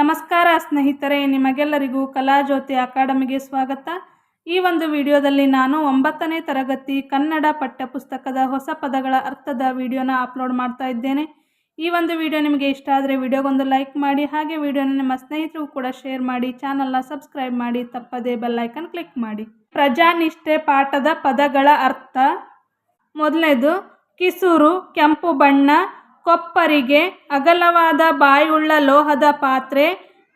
ನಮಸ್ಕಾರ ಸ್ನೇಹಿತರೆ, ನಿಮಗೆಲ್ಲರಿಗೂ ಕಲಾಜ್ಯೋತಿ ಅಕಾಡೆಮಿಗೆ ಸ್ವಾಗತ. ಈ ಒಂದು ವಿಡಿಯೋದಲ್ಲಿ ನಾನು ಒಂಬತ್ತನೇ ತರಗತಿ ಕನ್ನಡ ಪಠ್ಯಪುಸ್ತಕದ ಹೊಸ ಪದಗಳ ಅರ್ಥದ ವಿಡಿಯೋನ ಅಪ್ಲೋಡ್ ಮಾಡ್ತಾ ಇದ್ದೇನೆ. ಈ ಒಂದು ವಿಡಿಯೋ ನಿಮಗೆ ಇಷ್ಟ ಆದರೆ ವಿಡಿಯೋಗೊಂದು ಲೈಕ್ ಮಾಡಿ, ಹಾಗೆ ವಿಡಿಯೋನ ನಿಮ್ಮ ಸ್ನೇಹಿತರಿಗೂ ಕೂಡ ಶೇರ್ ಮಾಡಿ, ಚಾನಲ್ನ ಸಬ್ಸ್ಕ್ರೈಬ್ ಮಾಡಿ, ತಪ್ಪದೇ ಬೆಲ್ಲೈಕನ್ ಕ್ಲಿಕ್ ಮಾಡಿ. ಪ್ರಜಾನಿಷ್ಠೆ ಪಾಠದ ಪದಗಳ ಅರ್ಥ. ಮೊದಲನೇದು, ಕಿಸೂರು ಕೆಂಪು ಬಣ್ಣ ಕೊಪ್ಪರಿಗೆ ಅಗಲವಾದ ಬಾಯುಳ್ಳ ಲೋಹದ ಪಾತ್ರೆ,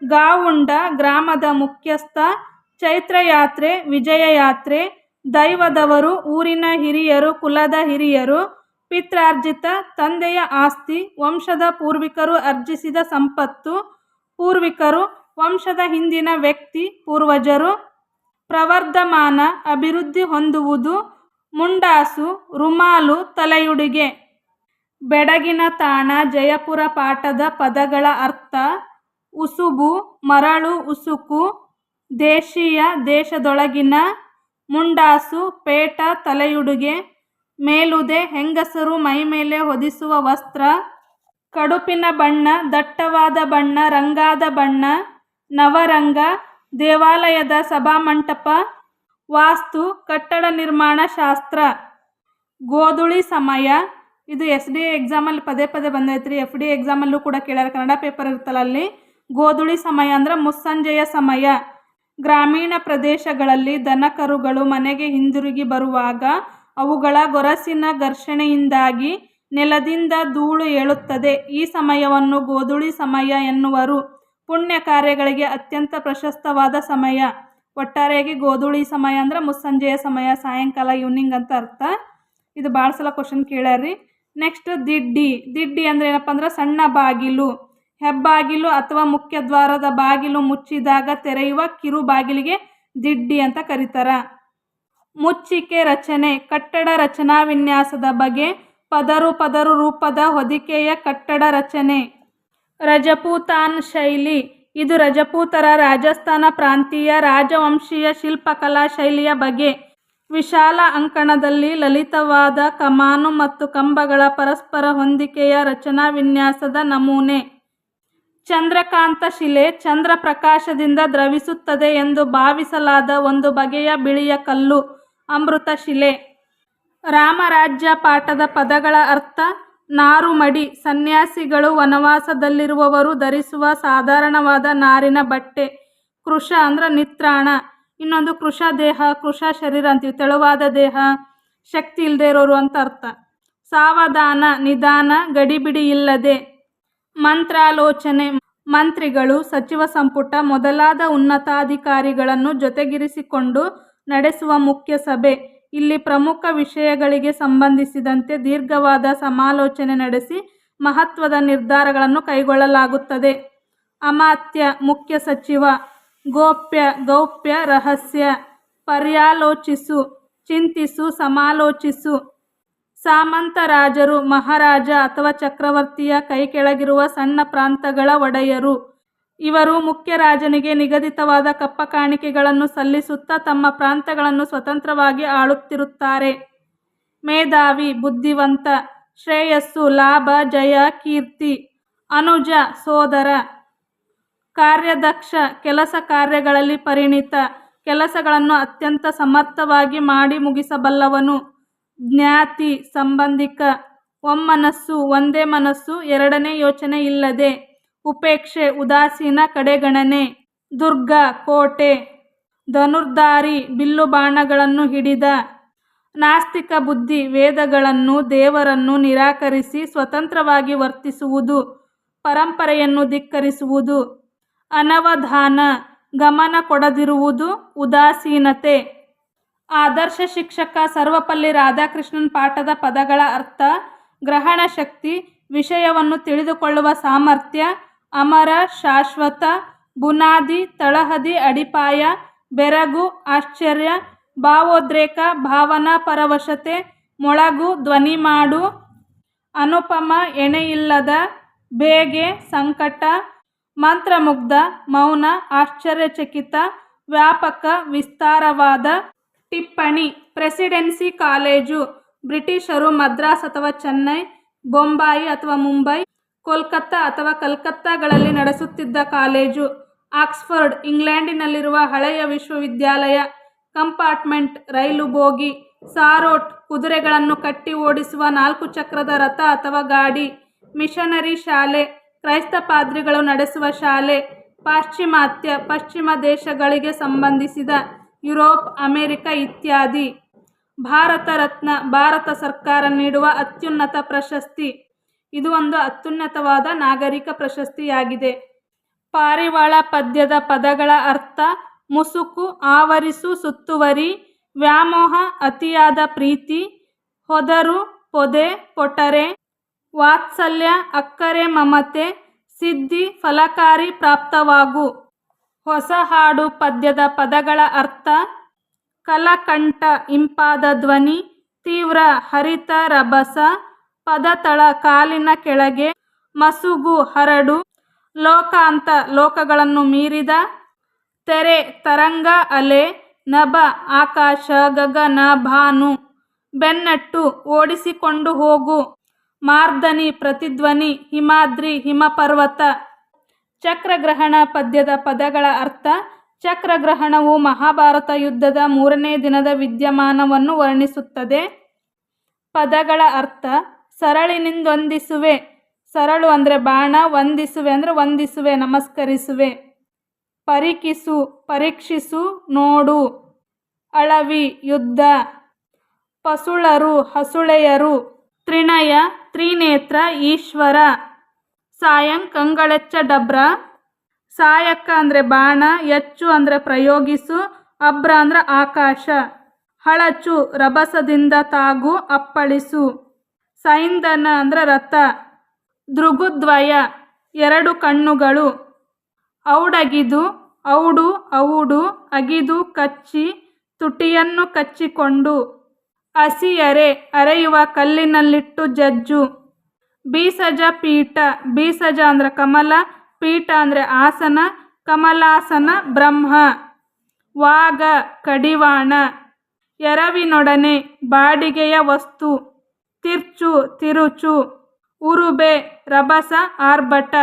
ಗಾವುಂಡ ಗ್ರಾಮದ ಮುಖ್ಯಸ್ಥ, ಚೈತ್ರಯಾತ್ರೆ, ವಿಜಯಯಾತ್ರೆ, ದೈವದವರು, ಊರಿನ ಹಿರಿಯರು, ಕುಲದ ಹಿರಿಯರು, ಪಿತ್ರಾರ್ಜಿತ, ತಂದೆಯ ಆಸ್ತಿ, ವಂಶದ ಪೂರ್ವಿಕರು ಅರ್ಜಿಸಿದ ಸಂಪತ್ತು, ಪೂರ್ವಿಕರು, ವಂಶದ ಹಿಂದಿನ ವ್ಯಕ್ತಿ, ಪೂರ್ವಜರು, ಪ್ರವರ್ಧಮಾನ, ಅಭಿವೃದ್ಧಿ ಹೊಂದುವುದು, ಮುಂಡಾಸು, ರುಮಾಲು, ತಲೆಯುಡಿಗೆ. ಬೆಡಗಿನ ತಾಣ, ಜಯಪುರ ಪಾಠದ ಪದಗಳ ಅರ್ಥ, ಉಸುಬು, ಮರಳು, ಉಸುಕು, ದೇಶೀಯ ದೇಶದೊಳಗಿನ ಮುಂಡಾಸು, ಪೇಟ, ತಲೆಯುಡುಗೆ, ಮೇಲುದೆ, ಹೆಂಗಸರು ಮೈಮೇಲೆ ಹೊದಿಸುವ ವಸ್ತ್ರ, ಕಡುಪಿನ ಬಣ್ಣ, ದಟ್ಟವಾದ ಬಣ್ಣ, ರಂಗಾದ ಬಣ್ಣ, ನವರಂಗ, ದೇವಾಲಯದ ಸಭಾಮಂಟಪ, ವಾಸ್ತು, ಕಟ್ಟಡ ನಿರ್ಮಾಣ ಶಾಸ್ತ್ರ, ಗೋಧುಳಿ ಸಮಯ ಇದು ಎಸ್ ಡಿ ಎಕ್ಸಾಮಲ್ಲಿ ಪದೇ ಪದೇ ಬಂದೈತ್ರಿ. ಎಫ್ ಡಿ ಎಕ್ಸಾಮಲ್ಲೂ ಕೂಡ ಕೇಳ್ಯಾರ. ಕನ್ನಡ ಪೇಪರ್ ಇರ್ತಲ್ಲ ಅಲ್ಲಿ. ಗೋಧುಳಿ ಸಮಯ ಅಂದ್ರೆ ಮುಸ್ಸಂಜೆಯ ಸಮಯ. ಗ್ರಾಮೀಣ ಪ್ರದೇಶಗಳಲ್ಲಿ ದನಕರುಗಳು ಮನೆಗೆ ಹಿಂದಿರುಗಿ ಬರುವಾಗ ಅವುಗಳ ಗೊರಸಿನ ಘರ್ಷಣೆಯಿಂದಾಗಿ ನೆಲದಿಂದ ಧೂಳು ಏಳುತ್ತದೆ. ಈ ಸಮಯವನ್ನು ಗೋಧುಳಿ ಸಮಯ ಎನ್ನುವರು. ಪುಣ್ಯ ಕಾರ್ಯಗಳಿಗೆ ಅತ್ಯಂತ ಪ್ರಶಸ್ತವಾದ ಸಮಯ. ಒಟ್ಟಾರೆಯಾಗಿ ಗೋಧುಳಿ ಸಮಯ ಅಂದ್ರೆ ಮುಸ್ಸಂಜೆಯ ಸಮಯ, ಸಾಯಂಕಾಲ, ಈವ್ನಿಂಗ್ ಅಂತ ಅರ್ಥ. ಇದು ಭಾಳ ಸಲ ಕ್ವಶನ್ ಕೇಳ್ಯಾರ್ರಿ. ನೆಕ್ಸ್ಟ್ ದಿಡ್ಡಿ. ದಿಡ್ಡಿ ಅಂದ್ರೆ ಏನಪ್ಪ ಅಂದ್ರೆ ಸಣ್ಣ ಬಾಗಿಲು. ಹೆಬ್ಬಾಗಿಲು ಅಥವಾ ಮುಖ್ಯ ದ್ವಾರದ ಬಾಗಿಲು ಮುಚ್ಚಿದಾಗ ತೆರೆಯುವ ಕಿರು ಬಾಗಿಲಿಗೆ ದಿಡ್ಡಿ ಅಂತ ಕರೀತಾರ. ಮುಚ್ಚಿಕೆ ರಚನೆ. ಕಟ್ಟಡ ರಚನಾ ವಿನ್ಯಾಸದ ಬಗೆ ಪದರು ಪದರು ರೂಪದ ಹೊದಿಕೆಯ ಕಟ್ಟಡ ರಚನೆ. ರಜಪೂತಾನ್ ಶೈಲಿ. ಇದು ರಜಪೂತರ ರಾಜಸ್ಥಾನ ಪ್ರಾಂತೀಯ ರಾಜವಂಶೀಯ ಶಿಲ್ಪಕಲಾ ಶೈಲಿಯ ಬಗೆ ವಿಶಾಲ ಅಂಕಣದಲ್ಲಿ ಲಲಿತವಾದ ಕಮಾನು ಮತ್ತು ಕಂಬಗಳ ಪರಸ್ಪರ ಹೊಂದಿಕೆಯ ರಚನಾ ವಿನ್ಯಾಸದ ನಮೂನೆ. ಚಂದ್ರಕಾಂತ ಶಿಲೆ ಚಂದ್ರ ಪ್ರಕಾಶದಿಂದ ದ್ರವಿಸುತ್ತದೆ ಎಂದು ಭಾವಿಸಲಾದ ಒಂದು ಬಗೆಯ ಬಿಳಿಯ ಕಲ್ಲು ಅಮೃತ ಶಿಲೆ. ರಾಮರಾಜ್ಯ ಪಾಠದ ಪದಗಳ ಅರ್ಥ, ನಾರುಮಡಿ ಸನ್ಯಾಸಿಗಳು ವನವಾಸದಲ್ಲಿರುವವರು ಧರಿಸುವ ಸಾಧಾರಣವಾದ ನಾರಿನ ಬಟ್ಟೆ, ಕೃಷ ಅಂದ್ರೆ ನಿತ್ರಾಣ. ಇನ್ನೊಂದು ಕೃಷ ದೇಹ, ಕೃಷ ಶರೀರ ಅಂತೀವಿ, ತೆಳುವಾದ ದೇಹ, ಶಕ್ತಿ ಇಲ್ಲದೆ ಇರೋರು ಅಂತ ಅರ್ಥ. ಸಾವಧಾನ, ನಿಧಾನ, ಗಡಿಬಿಡಿ ಇಲ್ಲದೆ ಮಂತ್ರಾಲೋಚನೆ, ಮಂತ್ರಿಗಳು, ಸಚಿವ ಸಂಪುಟ ಮೊದಲಾದ ಉನ್ನತಾಧಿಕಾರಿಗಳನ್ನು ಜೊತೆಗಿರಿಸಿಕೊಂಡು ನಡೆಸುವ ಮುಖ್ಯ ಸಭೆ. ಇಲ್ಲಿ ಪ್ರಮುಖ ವಿಷಯಗಳಿಗೆ ಸಂಬಂಧಿಸಿದಂತೆ ದೀರ್ಘವಾದ ಸಮಾಲೋಚನೆ ನಡೆಸಿ ಮಹತ್ವದ ನಿರ್ಧಾರಗಳನ್ನು ಕೈಗೊಳ್ಳಲಾಗುತ್ತದೆ. ಅಮಾತ್ಯ ಮುಖ್ಯ ಸಚಿವ ಗೋಪ್ಯ, ಗೌಪ್ಯ ರಹಸ್ಯ. ಪರ್ಯಾಲೋಚಿಸು, ಚಿಂತಿಸು, ಸಮಾಲೋಚಿಸು. ಸಾಮಂತ ರಾಜರು, ಮಹಾರಾಜ ಅಥವಾ ಚಕ್ರವರ್ತಿಯ ಕೈ ಕೆಳಗಿರುವ ಸಣ್ಣ ಪ್ರಾಂತಗಳ ಒಡೆಯರು. ಇವರು ಮುಖ್ಯ ರಾಜನಿಗೆ ನಿಗದಿತವಾದ ಕಪ್ಪ ಕಾಣಿಕೆಗಳನ್ನು ಸಲ್ಲಿಸುತ್ತಾ ತಮ್ಮ ಪ್ರಾಂತಗಳನ್ನು ಸ್ವತಂತ್ರವಾಗಿ ಆಳುತ್ತಿರುತ್ತಾರೆ. ಮೇಧಾವಿ, ಬುದ್ಧಿವಂತ, ಶ್ರೇಯಸ್ಸು, ಲಾಭ, ಜಯ, ಕೀರ್ತಿ, ಅನುಜ, ಸೋದರ. ಕಾರ್ಯದಕ್ಷ, ಕೆಲಸ ಕಾರ್ಯಗಳಲ್ಲಿ ಪರಿಣಿತ, ಕೆಲಸಗಳನ್ನು ಅತ್ಯಂತ ಸಮರ್ಥವಾಗಿ ಮಾಡಿ ಮುಗಿಸಬಲ್ಲವನು. ಜ್ಞಾತಿ, ಸಂಬಂಧಿಕ, ಒಮ್ಮನಸ್ಸು, ಒಂದೇ ಮನಸ್ಸು, ಎರಡನೇ ಯೋಚನೆ ಇಲ್ಲದೆ, ಉಪೇಕ್ಷೆ, ಉದಾಸೀನ ಕಡೆಗಣನೆ. ದುರ್ಗ, ಕೋಟೆ. ಧನುರ್ಧಾರಿ, ಬಿಲ್ಲು ಬಾಣಗಳನ್ನು ಹಿಡಿದ, ನಾಸ್ತಿಕ ಬುದ್ಧಿ, ವೇದಗಳನ್ನು, ದೇವರನ್ನು ನಿರಾಕರಿಸಿ ಸ್ವತಂತ್ರವಾಗಿ ವರ್ತಿಸುವುದು, ಪರಂಪರೆಯನ್ನು ಧಿಕ್ಕರಿಸುವುದು. ಅನವಧಾನ ಗಮನ ಕೊಡದಿರುವುದು ಉದಾಸೀನತೆ. ಆದರ್ಶ ಶಿಕ್ಷಕ ಸರ್ವಪಲ್ಲಿ ರಾಧಾಕೃಷ್ಣನ್ ಪಾಠದ ಪದಗಳ ಅರ್ಥ ಗ್ರಹಣ ಶಕ್ತಿ ವಿಷಯವನ್ನು ತಿಳಿದುಕೊಳ್ಳುವ ಸಾಮರ್ಥ್ಯ ಅಮರ, ಶಾಶ್ವತ, ಬುನಾದಿ, ತಳಹದಿ, ಅಡಿಪಾಯ, ಬೆರಗು, ಆಶ್ಚರ್ಯ, ಭಾವೋದ್ರೇಕ, ಭಾವನಾ ಪರವಶತೆ, ಮೊಳಗು, ಧ್ವನಿ ಮಾಡು, ಅನುಪಮ, ಎಣೆಯಿಲ್ಲದ, ಬೇಗೆ, ಸಂಕಟ ಮಂತ್ರಮುಗ್ಧ, ಮೌನ, ಆಶ್ಚರ್ಯಚಕಿತ, ವ್ಯಾಪಕ, ವಿಸ್ತಾರವಾದ ಟಿಪ್ಪಣಿ. ಪ್ರೆಸಿಡೆನ್ಸಿ ಕಾಲೇಜು, ಬ್ರಿಟಿಷರು ಮದ್ರಾಸ್ ಅಥವಾ ಚೆನ್ನೈ, ಬೊಂಬಾಯಿ ಅಥವಾ ಮುಂಬೈ, ಕೋಲ್ಕತ್ತಾ ಅಥವಾ ಕಲ್ಕತ್ತಾಗಳಲ್ಲಿ ನಡೆಸುತ್ತಿದ್ದ ಕಾಲೇಜು. ಆಕ್ಸ್ಫರ್ಡ್, ಇಂಗ್ಲೆಂಡಿನಲ್ಲಿರುವ ಹಳೆಯ ವಿಶ್ವವಿದ್ಯಾಲಯ. ಕಂಪಾರ್ಟ್ಮೆಂಟ್, ರೈಲು ಬೋಗಿ, ಸಾರೋಟ್, ಕುದುರೆಗಳನ್ನು ಕಟ್ಟಿ ಓಡಿಸುವ ನಾಲ್ಕು ಚಕ್ರದ ರಥ ಅಥವಾ ಗಾಡಿ. ಮಿಷನರಿ ಶಾಲೆ ಕ್ರೈಸ್ತ ಪಾದ್ರಿಗಳು ನಡೆಸುವ ಶಾಲೆ ಪಾಶ್ಚಿಮಾತ್ಯ, ಪಶ್ಚಿಮ ದೇಶಗಳಿಗೆ ಸಂಬಂಧಿಸಿದ ಯುರೋಪ್, ಅಮೆರಿಕ ಇತ್ಯಾದಿ. ಭಾರತ ರತ್ನ, ಭಾರತ ಸರ್ಕಾರ ನೀಡುವ ಅತ್ಯುನ್ನತ ಪ್ರಶಸ್ತಿ. ಇದು ಒಂದು ಅತ್ಯುನ್ನತವಾದ ನಾಗರಿಕ ಪ್ರಶಸ್ತಿಯಾಗಿದೆ. ಪಾರಿವಾಳ ಪದ್ಯದ ಪದಗಳ ಅರ್ಥ, ಮುಸುಕು, ಆವರಿಸು, ಸುತ್ತುವರಿ, ವ್ಯಾಮೋಹ, ಅತಿಯಾದ ಪ್ರೀತಿ, ಹೊದರು, ಪೊದೆ, ಪೊಟರೆ ವಾತ್ಸಲ್ಯ, ಅಕ್ಕರೆ, ಮಮತೆ, ಸಿದ್ಧಿ, ಫಲಕಾರಿ ಪ್ರಾಪ್ತವಾಗು. ಹೊಸ ಹಾಡು ಪದ್ಯದ ಪದಗಳ ಅರ್ಥ, ಕಲಕಂಠ ಇಂಪಾದ ಧ್ವನಿ, ತೀವ್ರ ಹರಿತ ರಭಸ ಪದತಳ ಕಾಲಿನ ಕೆಳಗೆ ಮಸುಗು ಹರಡು, ಲೋಕಾಂತ ಲೋಕಗಳನ್ನು ಮೀರಿದ, ತೆರೆ ತರಂಗ ಅಲೆ, ನಭ ಆಕಾಶ ಗಗನ ಭಾನು, ಬೆನ್ನಟ್ಟು ಓಡಿಸಿಕೊಂಡು ಹೋಗು. ಮಾರ್ದನಿ, ಪ್ರತಿಧ್ವನಿ, ಹಿಮಾದ್ರಿ, ಹಿಮಪರ್ವತ. ಚಕ್ರಗ್ರಹಣ ಪದ್ಯದ ಪದಗಳ ಅರ್ಥ, ಚಕ್ರಗ್ರಹಣವು ಮಹಾಭಾರತ ಯುದ್ಧದ ಮೂರನೇ ದಿನದ ವಿದ್ಯಮಾನವನ್ನು ವರ್ಣಿಸುತ್ತದೆ. ಪದಗಳ ಅರ್ಥ, ಸರಳಿನಿಂದೊಂದಿಸುವೆ. ಸರಳು ಅಂದರೆ ಬಾಣ, ವಂದಿಸುವೆ ಅಂದರೆ ವಂದಿಸುವೆ, ನಮಸ್ಕರಿಸುವೆ. ಪರೀಕ್ಷಿಸು ಪರೀಕ್ಷಿಸು, ನೋಡು. ಅಳವಿ, ಯುದ್ಧ. ಪಸುಳರು, ಹಸುಳೆಯರು. ತ್ರಿಣಯ ತ್ರಿನೇತ್ರ ಈಶ್ವರ. ಸಾಯಂ ಕಂಗಳೆಚ್ಚ ಡಬ್ರ. ಸಾಯಕ್ಕ ಅಂದರೆ ಬಾಣ ಎಚ್ಚು ಅಂದರೆ ಪ್ರಯೋಗಿಸು, ಅಬ್ರ ಅಂದರೆ ಆಕಾಶ. ಹಳಚು ರಭಸದಿಂದ ತಾಗು, ಅಪ್ಪಳಿಸು. ಸೈಂದನ ಅಂದರೆ ರಥ. ದೃಗುದ್ವಯ, ಎರಡು ಕಣ್ಣುಗಳು. ಔಡಗಿದು, ಔಡು ಔಡು, ಅಗಿದು, ಕಚ್ಚಿ, ತುಟಿಯನ್ನು ಕಚ್ಚಿಕೊಂಡು. ಹಸಿಯರೆ ಅರೆಯುವ ಕಲ್ಲಿನಲ್ಲಿಟ್ಟು ಜಜ್ಜು. ಬೀಸಜ ಪೀಠ, ಬೀಸಜ ಅಂದರೆ ಕಮಲ, ಪೀಠ ಅಂದರೆ ಆಸನ, ಕಮಲಾಸನ ಬ್ರಹ್ಮ. ವಾಗ, ಕಡಿವಾಣ. ಎರವಿನೊಡನೆ, ಬಾಡಿಗೆಯ ವಸ್ತು. ತಿರ್ಚು, ತಿರುಚು. ಉರುಬೆ, ರಭಸ, ಆರ್ಭಟ.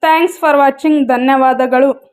Thanks for watching. ಧನ್ಯವಾದಗಳು.